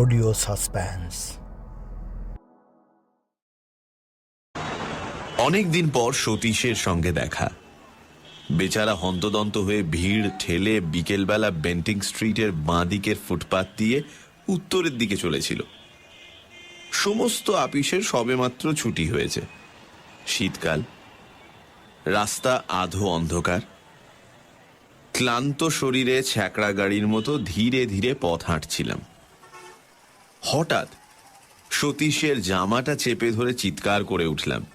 Audio suspense. অনেক দিন পর সতীশের সঙ্গে দেখা। বেচারা হন্তদন্ত হয়ে ভিড় ঠেলে বিকেলবেলা বেন্টিং স্ট্রিটের বাঁ দিকের ফুটপাত দিয়ে উত্তরের দিকে চলেছিল। সমস্ত আপিসের সবেমাত্র ছুটি হয়েছে। শীতকাল, রাস্তা আধো অন্ধকার, ক্লান্ত শরীরে ছ্যাকড়া গাড়ির মতো ধীরে ধীরে পথ হাঁটছিলাম। হঠাৎ সতীশের জামাটা চেপে ধরে চিৎকার করে উঠলাম।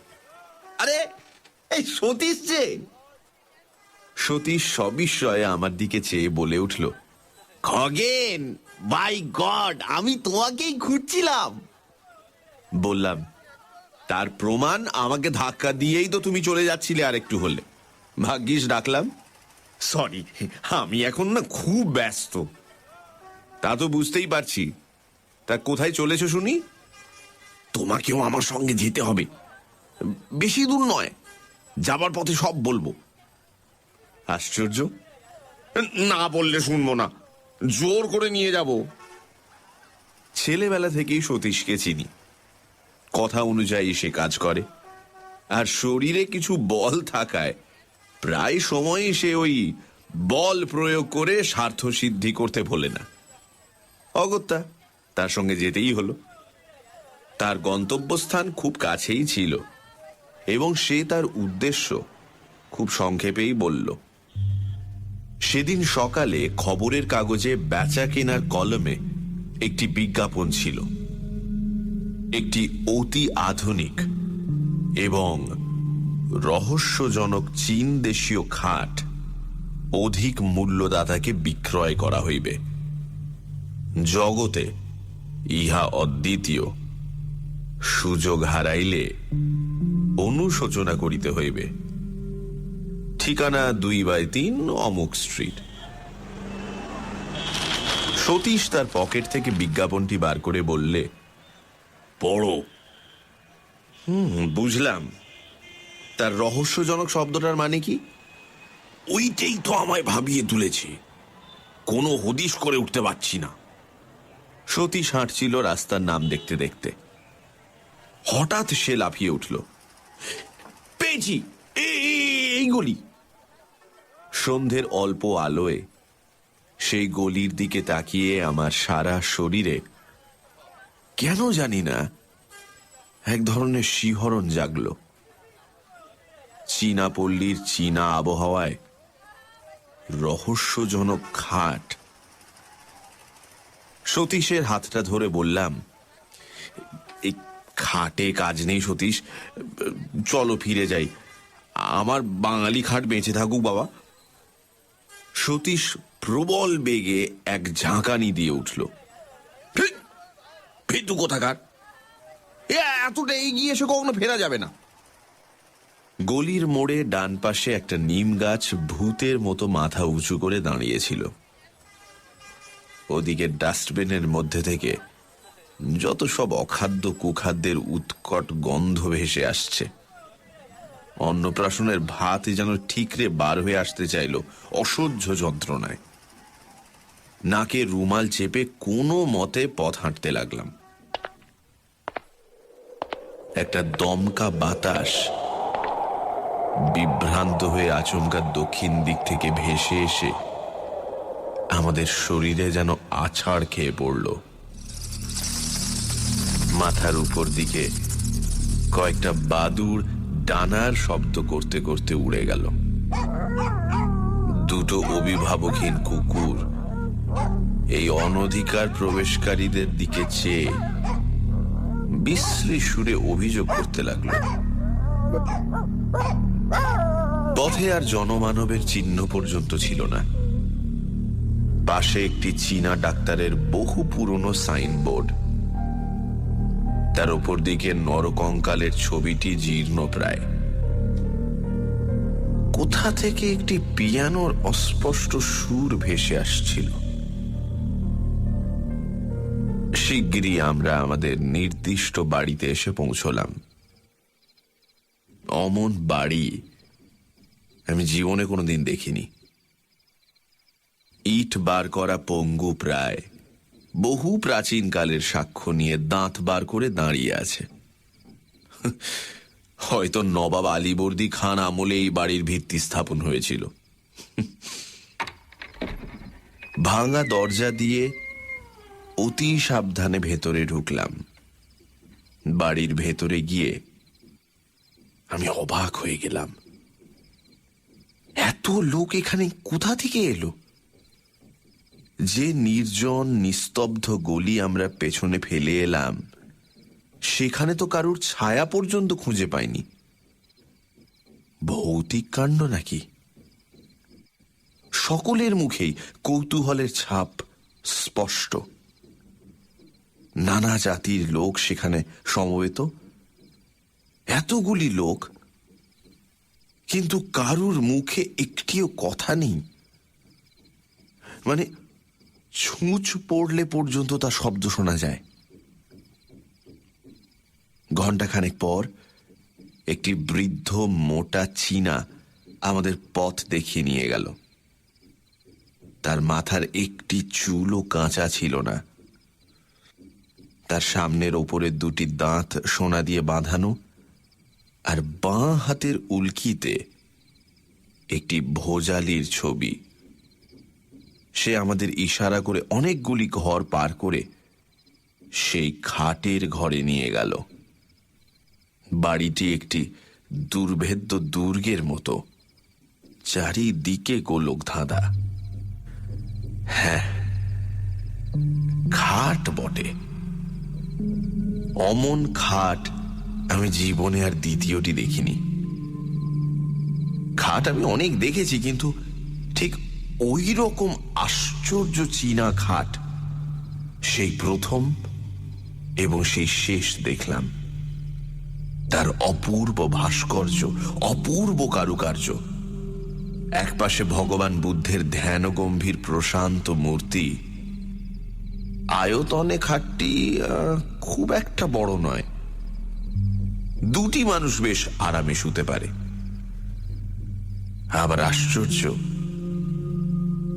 আরে, এই সতীশ যে? সতীশ সবিস্ময়ে আমার দিকে চেয়ে বলে উঠল খগেন বাই গড আমি তোমাকেই খুঁজছিলাম। বললাম, তার প্রমাণ আমাকে ধাক্কা দিয়েই তো তুমি চলে যাচ্ছিলে আর একটু হলে। ভাগ্যিস, ডাকলাম। সরি আমি এখন না খুব ব্যস্ত। তা তো বুঝতেই পারছি। তা কোথায় চলেছো শুনি? তোমাকেও আমার সঙ্গে যেতে হবে। বেশি দূর নয় যাবার পথে সব বলব। আশ্চর্য। না বললে শুনব না জোর করে নিয়ে যাব। ছেলেবেলা থেকেই সতীশকে চিনি। কথা অনুযায়ী সে কাজ করে। আর শরীরে কিছু বল থাকায় প্রায় সময়ই সে ওই বল প্রয়োগ করে স্বার্থ সিদ্ধি করতে ভোলে না। অগত্যা তার সঙ্গে যেতেই হলো। তার গন্তব্যস্থান খুব কাছেই ছিল এবং সে তার উদ্দেশ্য খুব সংক্ষেপেই বলল, সেদিন সকালে খবরের কাগজে বেচা কেনার কলমে একটি বিজ্ঞাপন ছিল। একটি অতি আধুনিক এবং রহস্যজনক চীন দেশীয় খাট অধিক মূল্যদাতাকে বিক্রয় করা হইবে। জগতে ইহা অদ্বিতীয়। সুযোগ হারাইলে অনুশোচনা করিতে হইবে। ঠিকানা দুই বাই তিন অমুক স্ট্রিট। সতীশ তার পকেট থেকে বিজ্ঞাপনটি বার করে বললে, পড়ো। হুম, বুঝলাম। তার রহস্যজনক শব্দটার মানে কি? ওইটাই তো আমায় ভাবিয়ে তুলেছে। কোনো হদিশ করে উঠতে পারছি না। সতীশ হাঁটছিল রাস্তার নাম দেখতে দেখতে। হঠাৎ সে লাফিয়ে উঠল। পেয়েছি! এই গলি। সন্ধ্যের অল্প আলোয় সেই গলির দিকে তাকিয়ে আমার সারা শরীরে কেন জানি না এক ধরনের শিহরণ জাগল। চীনা পল্লীর চীনা আবহাওয়ায় রহস্যজনক খাট সতীশের হাতটা ধরে বললাম এই খাটে কাজ নেই সতীশ, চলো ফিরে যাই। আমার বাঙালি খাট বেঁচে থাকুক, বাবা। সতীশ প্রবল বেগে এক ঝাঁকানি দিয়ে উঠল। ফেতু কোথাকার? এতটা এগিয়ে এসে কখনো ফেরা যাবে না। গলির মোড়ে ডান পাশে একটা নিম গাছ ভূতের মতো মাথা উঁচু করে দাঁড়িয়েছিল। ওদিকে ডাস্টবিনের মধ্যে থেকে যত সব অখাদ্য কুখাদ্যের উৎকট গন্ধ ভেসে আসছে। অন্নপ্রাশনের ভাত যেন ঠিকরে বার হয়ে আসতে চাইল অসহ্য যন্ত্রণায়। নাকে রুমাল চেপে কোনো মতে পথ হাঁটতে লাগলাম। একটা দমকা বাতাস বিভ্রান্ত হয়ে আচমকা দক্ষিণ দিক থেকে ভেসে এসে আমাদের শরীরে যেন আছাড় খেয়ে পড়ল। মাথার উপর দিকে কয়েকটা বাদুর ডানার শব্দ করতে করতে উড়ে গেল। দুটো অভিভাবকহীন কুকুর এই অনধিকার প্রবেশকারীদের দিকে চেয়ে বিশ্রী সুরে অভিযোগ করতে লাগল। পথে আর জনমানবের চিহ্ন পর্যন্ত ছিল না। পাশে একটি চীনা ডাক্তারের বহু পুরনো সাইনবোর্ড। তার উপর দিকে নরকঙ্কালের ছবিটি জীর্ণ প্রায়। কোথা থেকে একটি পিয়ানোর অস্পষ্ট সুর ভেসে আসছিল? শিগগিরই আমরা আমাদের নির্দিষ্ট বাড়িতে এসে পৌঁছলাম। অমন বাড়ি আমি জীবনে কোনোদিন দেখিনি। ইট বার করা পঙ্গু প্রায়। বহু প্রাচীনকালের সাক্ষ্য নিয়ে দাঁত বার করে দাঁড়িয়ে আছে। হয়তো নবাব আলীবর্দী খান আমলে এই বাড়ির ভিত্তি স্থাপন হয়েছিল। ভাঙা দরজা দিয়ে অতি সাবধানে ভেতরে ঢুকলাম। বাড়ির ভেতরে গিয়ে আমি অবাক হয়ে গেলাম। এত লোক এখানে কোথা থেকে এলো? যে নির্জন, নিস্তব্ধ গলি আমরা পেছনে ফেলে এলাম, সেখানে তো কারুর ছায়া পর্যন্ত খুঁজে পাইনি। ভৌতিক কাণ্ড নাকি? সকলের মুখেই কৌতূহলের ছাপ স্পষ্ট। নানা জাতির লোক সেখানে সমবেত। এতগুলি লোক, কিন্তু কারুর মুখে একটিও কথা নেই। মানে ছুঁচ পড়লে পর্যন্ত তার শব্দ শোনা যায়। ঘন্টাখানেক পর একটি বৃদ্ধ মোটা চীনা আমাদের পথ দেখিয়ে নিয়ে গেল। তার মাথার একটি চুলও কাঁচা ছিল না। তার সামনের ওপরের দুটি দাঁত সোনা দিয়ে বাঁধানো আর বাঁ হাতের উল্কিতে একটি ভোজালির ছবি। সে আমাদের ইশারা করে অনেকগুলি ঘর পার করে সেই খাটের ঘরে নিয়ে গেল। বাড়িটি একটি দুর্ভেদ্য দুর্গের মতো। চারিদিকে গোলক ধাঁধা। হ্যাঁ খাট বটে। অমন খাট আমি জীবনে আর দ্বিতীয়টি দেখিনি। খাট আমি অনেক দেখেছি, কিন্তু ঠিক ওই রকম আশ্চর্য চীনা খাট সেই প্রথম এবং সেই শেষ দেখলাম। তার অপূর্ব ভাস্কর্য, অপূর্ব কারুকার্য। একপাশে ভগবান বুদ্ধের ধ্যান গম্ভীর প্রশান্ত মূর্তি। আয়তনে খাটটি খুব একটা বড় নয়। দুটি মানুষ বেশ আরামে শুতে পারে। আবার আশ্চর্য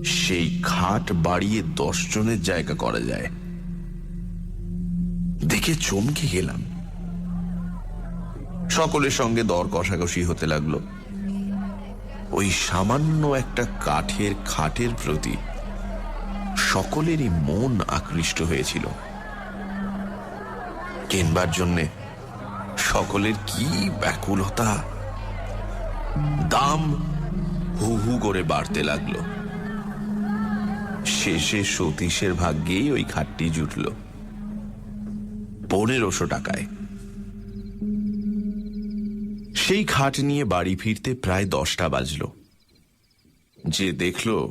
সেই খাট বাড়িয়ে দশ জনের জায়গা করা যায়। দেখে চমকে গেলাম। সকলের সঙ্গে দর কষাকষি হতে লাগল। ওই সামান্য একটা কাঠের খাটের প্রতি সকলেরই মন আকৃষ্ট হয়েছিল। কেনবার জন্যে সকলের কি ব্যাকুলতা। দাম হু হু করে বাড়তে লাগল। শেষে সতীশের ভাগ্যেই ওই খাটটি জুটল। পনেরোশো টাকায়। সেই খাট নিয়ে বাড়ি ফিরতে প্রায় দশটা বাজল। যে দেখল,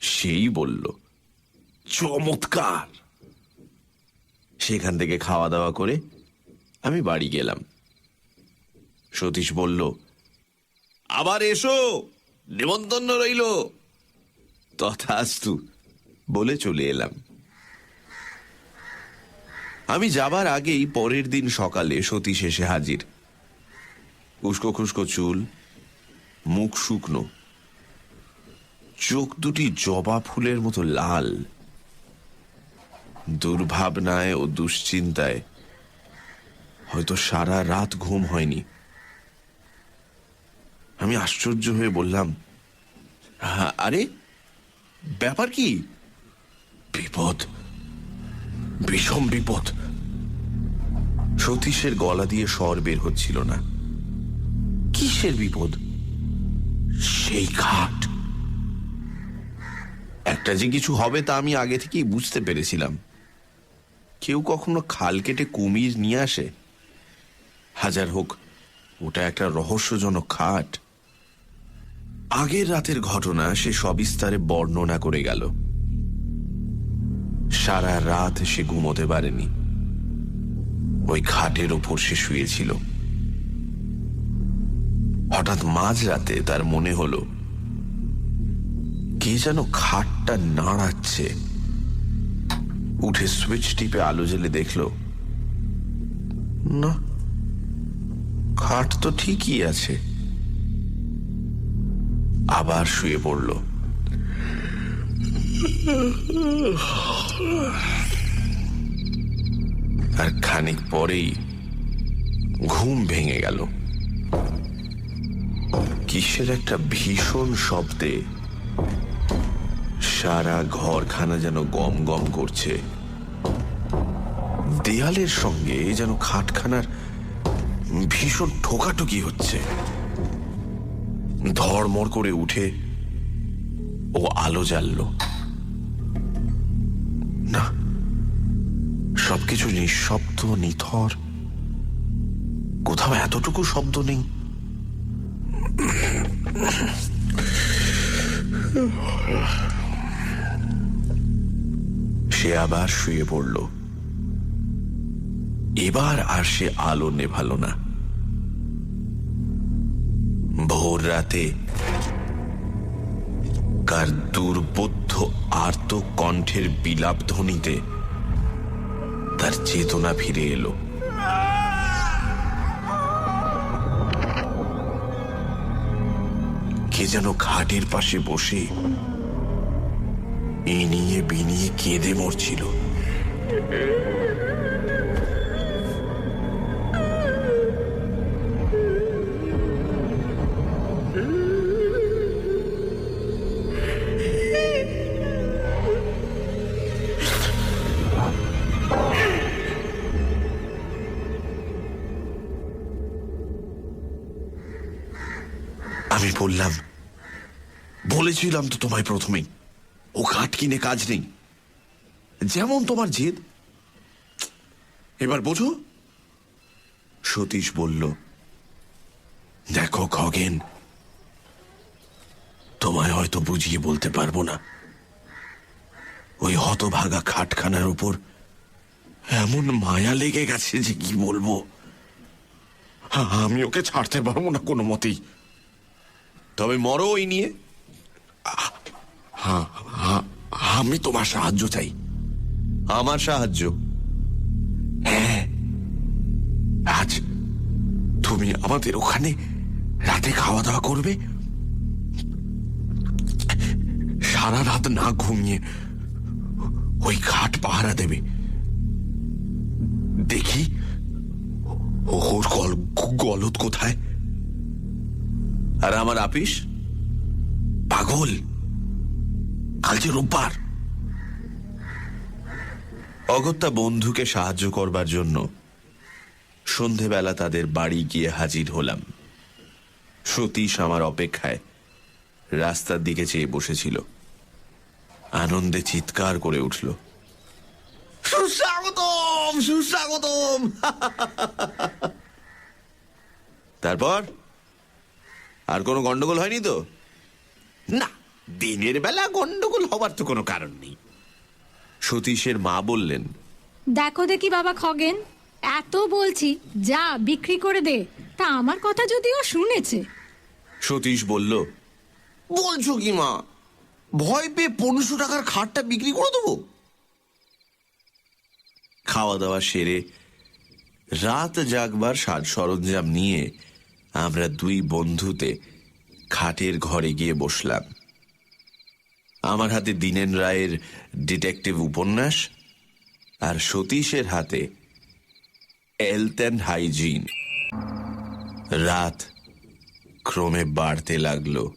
সেই বলল, চমৎকার! সেখান থেকে খাওয়া দাওয়া করে আমি বাড়ি গেলাম। সতীশ বলল, আবার এসো নেমন্তন্ন রইল। তথাস্তু বলে চলে এলাম। আমি যাবার আগেই পরের দিন সকালে সতীশ এসে হাজির। উস্কো খুস্কো চুল মুখ শুকনো চোখ দুটি জবা ফুলের মতো লাল। দুর্ভাবনায় ও দুশ্চিন্তায় হয়তো সারা রাত ঘুম হয়নি। আমি আশ্চর্য হয়ে বললাম "হ্যাঁ, আরে ব্যাপার কি? বিপদ? বিষম বিপদ। সতীশের গলা দিয়ে স্বর বের হচ্ছিল না। কিসের বিপদ? সেই খাট একটা যে কিছু হবে তা আমি আগে থেকেই বুঝতে পেরেছিলাম। কেউ কখনো খাল কেটে কুমির নিয়ে আসে? হাজার হোক, ওটা একটা রহস্যজনক খাট আগের রাতের ঘটনা সে সবিস্তারে বর্ণনা করে গেল। সারা রাত সে ঘুমোতে পারেনি। ওই খাটের ওপর সে শুয়েছিল। হঠাৎ মাঝরাতে তার মনে হলো, কে যেন খাটটা নাড়াচ্ছে। উঠে সুইচ টিপে আলো জ্বেলে দেখল, না, খাট তো ঠিকই আছে। আবার শুয়ে পড়ল। আর খানিক পরেই ঘুম ভেঙে গেল। কিসের একটা ভীষণ শব্দে সারা ঘরখানা যেন গম গম করছে। দেয়ালের সঙ্গে যেন খাটখানার ভীষণ ঠোকাঠুকি হচ্ছে। ধড়মড় করে উঠে ও আলো জ্বালল। না, সবকিছু নিঃশব্দ, নিথর। কোথাও এতটুকু শব্দ নেই। সে আবার শুয়ে পড়ল। এবার আর সে আলো নেভালো না। রাতে কার দুর্বোধ্য আর্ত কণ্ঠের বিলাপ ধ্বনিতে তার চেতনা ফিরে এলো। কে যেন খাটের পাশে বসে এ নিয়ে বিনিয়ে কেঁদে মরছিল। বলেছিলাম তো তোমায় প্রথমেই, ও কাঠ কিনে কাজ নেই। যেমন তোমার জেদ। এবার বোঝো? সতীশ বলল, দেখো খগেন, তোমায় হয়তো বুঝিয়ে বলতে পারব না। ওই হতভাগা খাটখানার উপর এমন মায়া লেগে গেছে যে কি বলব? আমি ওকে ছাড়তে পারব না কোনো মতেই তবে মরো ওই নিয়ে। হ্যাঁ হ্যাঁ আমি তোমার সাহায্য চাই। আমার সাহায্য? হ্যাঁ। আজ তুমি আমাদের ওখানে রাতে খাওয়া দাওয়া করবে? সারা রাত না ঘুমিয়ে ওই খাট পাহারা দেবে। দেখি ওর গল গলত কোথায়? আর আমার আপিস? পাগল? কাল যে রোববার। অগত্যা বন্ধুকে সাহায্য করবার জন্য সন্ধেবেলা তাদের বাড়ি গিয়ে হাজির হলাম। সতীশ আমার অপেক্ষায় রাস্তার দিকে চেয়ে বসেছিল। আনন্দে চিৎকার করে উঠল, সুস্বাগতম সুস্বাগতম! তারপর আর কোনো গন্ডগোল হয়নি তো? না দিনের বেলা গন্ডগোল হবার তো কোনো কারণ নেই। সতীশের মা বললেন দেখো দেখি বাবা খগেন এত বলছি যা বিক্রি করে দে তা আমার কথা যদিও শুনেছে। সতীশ বলল বলছো কি মা ভয় পেয়ে পনেরোশো টাকার খাটটা বিক্রি করে দেবো? খাওয়া দাওয়া সেরে রাত জাগবার সাজ সরঞ্জাম নিয়ে আমরা দুই বন্ধুতে খাটের ঘরে গিয়ে বসলাম। আমার হাতে দীনেন রায়ের ডিটেকটিভ উপন্যাস আর সতীশের হাতে এলথ অ্যান্ড হাইজিন রাত ক্রমে বাড়তে লাগল।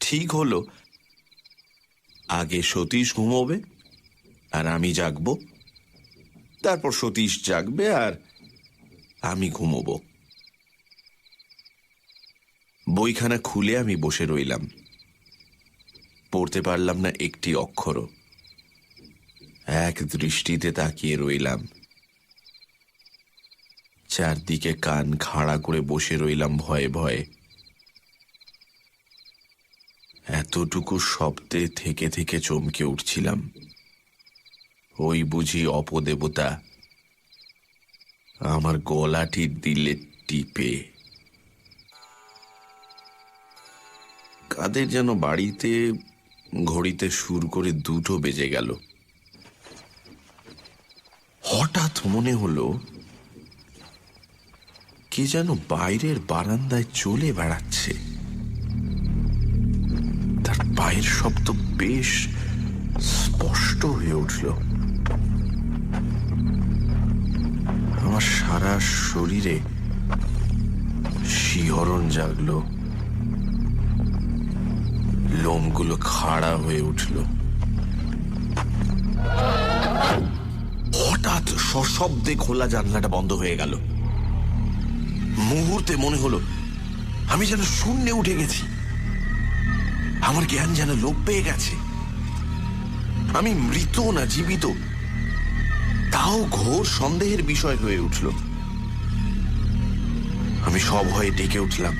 ঠিক হলো, আগে সতীশ ঘুমোবে আর আমি জাগব। তারপর সতীশ জাগবে আর আমি ঘুমোব। বইখানা খুলে আমি বসে রইলাম। পড়তে পারলাম না একটি অক্ষরও। এক দৃষ্টিতে তাকিয়ে রইলাম। চারদিকে কান খাড়া করে বসে রইলাম ভয়ে ভয়ে। এতটুকু শব্দে থেকে থেকে চমকে উঠছিলাম। ওই বুঝি অপদেবতা। আমার গলাটি দিলে টিপে। কাদের যেন বাড়িতে ঘড়িতে সুর করে দুটো বেজে গেল। হঠাৎ মনে হলো, কে যেন বাইরের বারান্দায় চলে বেড়াচ্ছে। তার পায়ের শব্দ বেশ স্পষ্ট হয়ে উঠল। আমার সারা শরীরে শিহরণ জাগলো। লোমগুলো খাড়া হয়ে উঠল। হঠাৎ সশব্দে খোলা জানলাটা বন্ধ হয়ে গেল। মুহূর্তে মনে হলো, আমি যেন শূন্যে উঠে গেছি। আমার জ্ঞান যেন লোপ পেয়ে গেছে। আমি মৃত না জীবিত, তাও ঘোর সন্দেহের বিষয় হয়ে উঠল। আমি সব হয়ে ডেকে উঠলাম।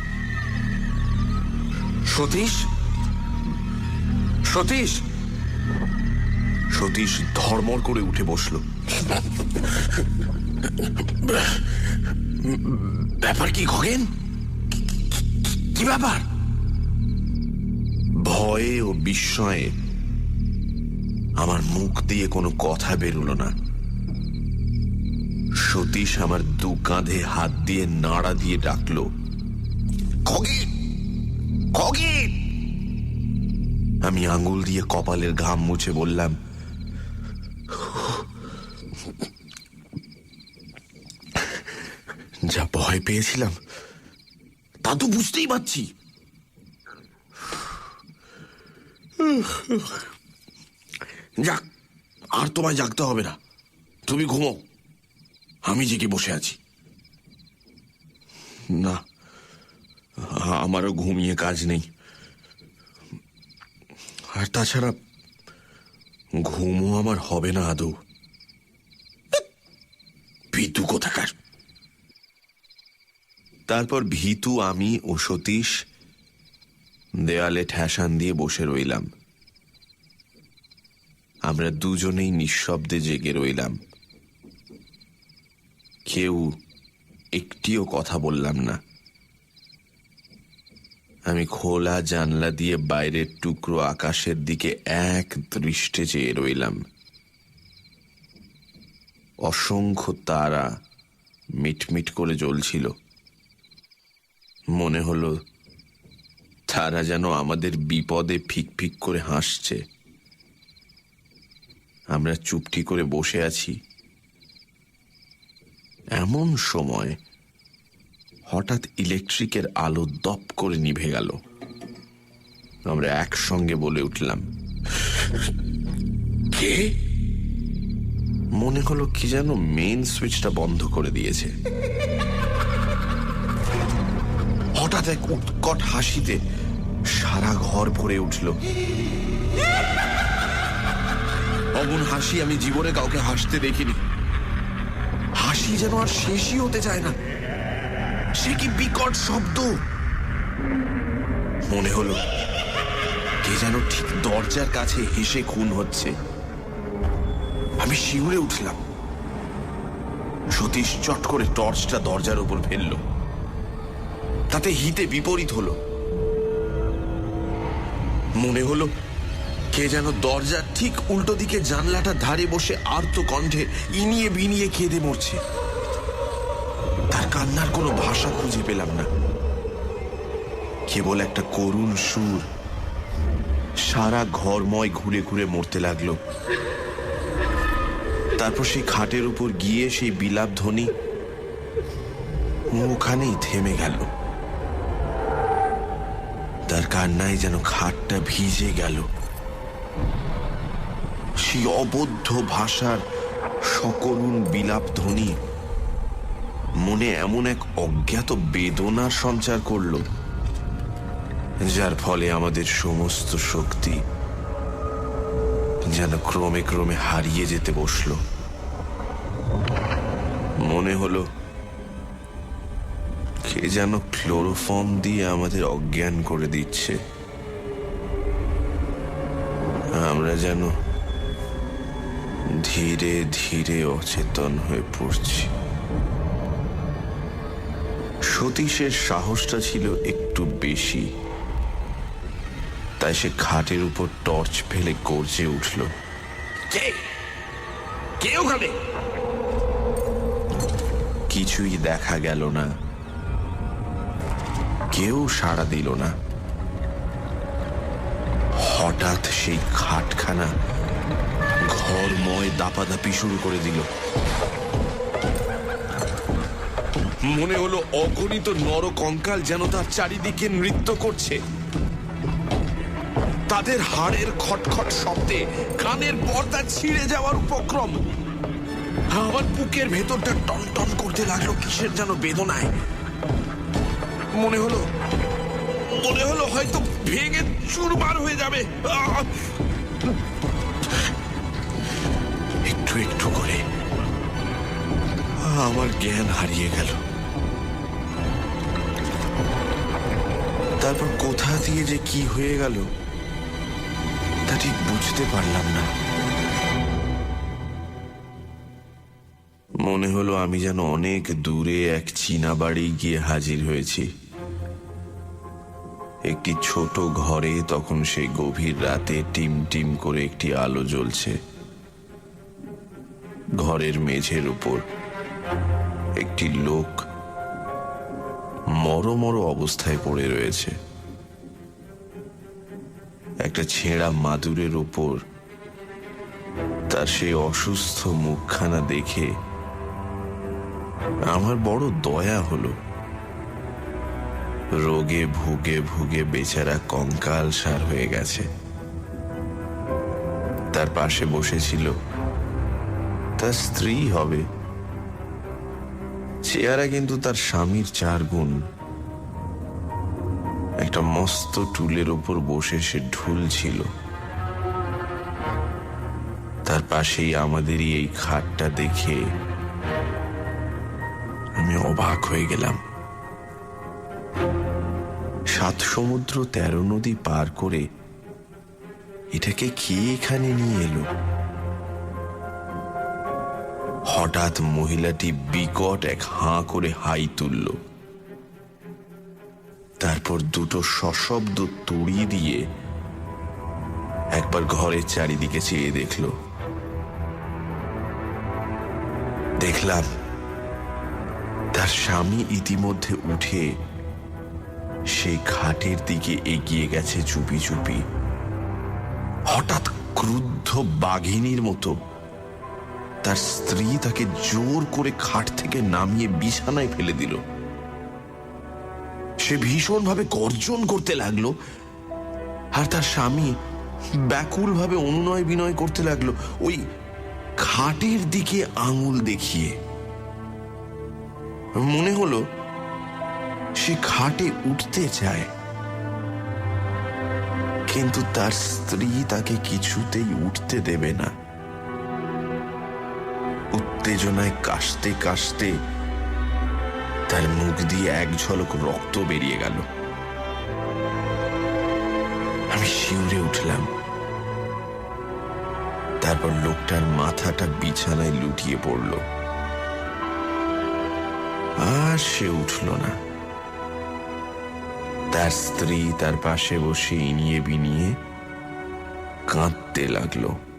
সতীশ সতীশ? সতীশ ধর্মর করে উঠে বসল। ব্যাপার কি খগেন? কি- ব্যাপার? ভয়ে ও বিস্ময়ে আমার মুখ দিয়ে কোনো কথা বেরোলো না। সতীশ আমার দু কাঁধে হাত দিয়ে নাড়া দিয়ে ডাকলো, খগেন! খগেন! আমি আঙুল দিয়ে কপালের ঘাম মুছে বললাম, যা ভয় পেয়েছিলাম, তা তো বুঝতেই পারছি। যাক, আর তোমায় জাগতে হবে না। তুমি ঘুমো আমি জেগে বসে আছি। না, আমারও ঘুমিয়ে কাজ নেই। আর তাছাড়া ঘুমও আমার হবে না, আদৌ। ভীতু কোথাকার? তারপর ভীতু, আমি ও সতীশ দেয়ালে ঠ্যাসান দিয়ে বসে রইলাম। আমরা দুজনেই নিঃশব্দে জেগে রইলাম। কেউ একটিও কথা বললাম না। আমি খোলা জানলা দিয়ে বাইরের টুকরো আকাশের দিকে এক দৃষ্টে চেয়ে রইলাম। অসংখ্য তারা মিটমিট করে জ্বলছিল। মনে হলো, তারা যেন আমাদের বিপদে ফিক করে হাসছে। আমরা চুপটি করে বসে আছি। এমন সময় হঠাৎ ইলেকট্রিকের আলো দপ করে নিভে গেল। আমরা একসঙ্গে বলে উঠলাম, কে? মনে হলো কি যেন মেন সুইচটা বন্ধ করে দিয়েছে। হঠাৎ এক উৎকট হাসিতে সারা ঘর ভরে উঠল। অমন হাসি, আমি জীবনে কাউকে হাসতে দেখিনি। হাসি যেন আর শেষই হতে চায় না। সে কি বিকট শব্দ? মনে হলো, কে যেন ঠিক দরজার কাছে হেসে খুন হচ্ছে। আমি শিউরে উঠলাম। সতীশ চট করে টর্চটা দরজার উপর ফেলল। তাতে হিতে বিপরীত হলো। মনে হলো, কে যেন দরজার ঠিক উল্টো দিকে জানলাটার ধারে বসে আর্ত কণ্ঠে ইনিয়ে বিনিয়ে কেঁদে মরছে। কান্নার কোনো ভাষা খুঁজে পেলাম না। কেবল একটা করুণ সুর সারা ঘরময় ঘুরে ঘুরে মরতে লাগল। তারপর সেই খাটের উপর গিয়ে সেই বিলাপ ধ্বনি ওখানেই থেমে গেল। তার কান্নায় যেন খাটটা ভিজে গেল। সেই অবদ্ধ ভাষার সকরুণ বিলাপ ধ্বনি মনে এমন এক অজ্ঞাত বেদনার সঞ্চার করল, যার ফলে আমাদের সমস্ত শক্তি যেন ক্রমে ক্রমে হারিয়ে যেতে বসল। মনে হলো, কে যেন ক্লোরোফর্ম দিয়ে আমাদের অজ্ঞান করে দিচ্ছে। আমরা যেন ধীরে ধীরে অচেতন হয়ে পড়ছি। সতীশের সাহসটা ছিল একটু বেশি। তাই সে খাটের উপর টর্চ ফেলে গর্জে উঠল। কিছুই দেখা গেল না। কেউ সাড়া দিল না। হঠাৎ সেই খাটখানা ঘরময় দাপাদাপি শুরু করে দিল। মনে হলো অগণিত নর কঙ্কাল যেন তার চারিদিকে নৃত্য করছে। তাদের হাড়ের খটখট শব্দে কানের পর্দা ছিঁড়ে যাওয়ার উপক্রম। আমার বুকের ভেতরটা টন টন করতে লাগল কিসের যেন বেদনায়। মনে হলো মনে হলো হয়তো ভেঙে চুরমার হয়ে যাবে! একটু একটু করে। আমার জ্ঞান হারিয়ে গেল। তারপর কোথা দিয়ে যে কি হয়ে গেল, তা ঠিক বুঝতে পারলাম না। মনে হলো আমি যেন অনেক দূরে এক চীনা বাড়ি গিয়ে হাজির হয়েছি। একটি ছোট ঘরে তখন সেই গভীর রাতে টিম টিম করে একটি আলো জ্বলছে। ঘরের মেঝের উপর একটি লোক মরো মরো অবস্থায় পড়ে রয়েছে। একটা ছেঁড়া মাদুরের ওপর তার সেই অসুস্থ মুখখানা দেখে আমার বড় দয়া হলো। রোগে ভুগে ভুগে বেচারা কঙ্কাল সার হয়ে গেছে। তার পাশে বসেছিল, তার স্ত্রী হবে। চেহারা কিন্তু তার স্বামীর চার গুণ। একটা মস্ত টুলের ওপর বসে সে ঢুল ছিল। তার পাশেই আমাদেরই এই খাটটা দেখে আমি অবাক হয়ে গেলাম। সাত সমুদ্র তেরো নদী পার করে এটাকে কে এখানে নিয়ে এলো? হঠাৎ মহিলাটি বিকট এক হাঁ করে হাই তুলল। তারপর দুটো সশব্দ তুড়ি দিয়ে একবার ঘরের চারিদিকে চেয়ে দেখল। দেখলাম তার স্বামী ইতিমধ্যে উঠে সেই খাটের দিকে এগিয়ে গেছে চুপি চুপি। হঠাৎ ক্রুদ্ধ বাঘিনীর মতো তার স্ত্রী তাকে জোর করে খাট থেকে নামিয়ে বিছানায় ফেলে দিল। সে ভীষণভাবে গর্জন করতে লাগল। আর তার স্বামী ব্যাকুলভাবে অনুনয় বিনয় করতে লাগল। ওই খাটের দিকে আঙুল দেখিয়ে। মনে হলো সে খাটে উঠতে চায়। কিন্তু তার স্ত্রী তাকে কিছুতেই উঠতে দেবে না। উত্তেজনায় কাশতে কাশতে তার মুখ দিয়ে এক ঝলক রক্ত বেরিয়ে গেল। আমি শিউরে উঠলাম। তারপর লোকটার মাথাটা বিছানায় লুটিয়ে পড়ল। আর সে উঠল না। তার স্ত্রী তার পাশে বসে ইনিয়ে বিনিয়ে কাঁদতে লাগল।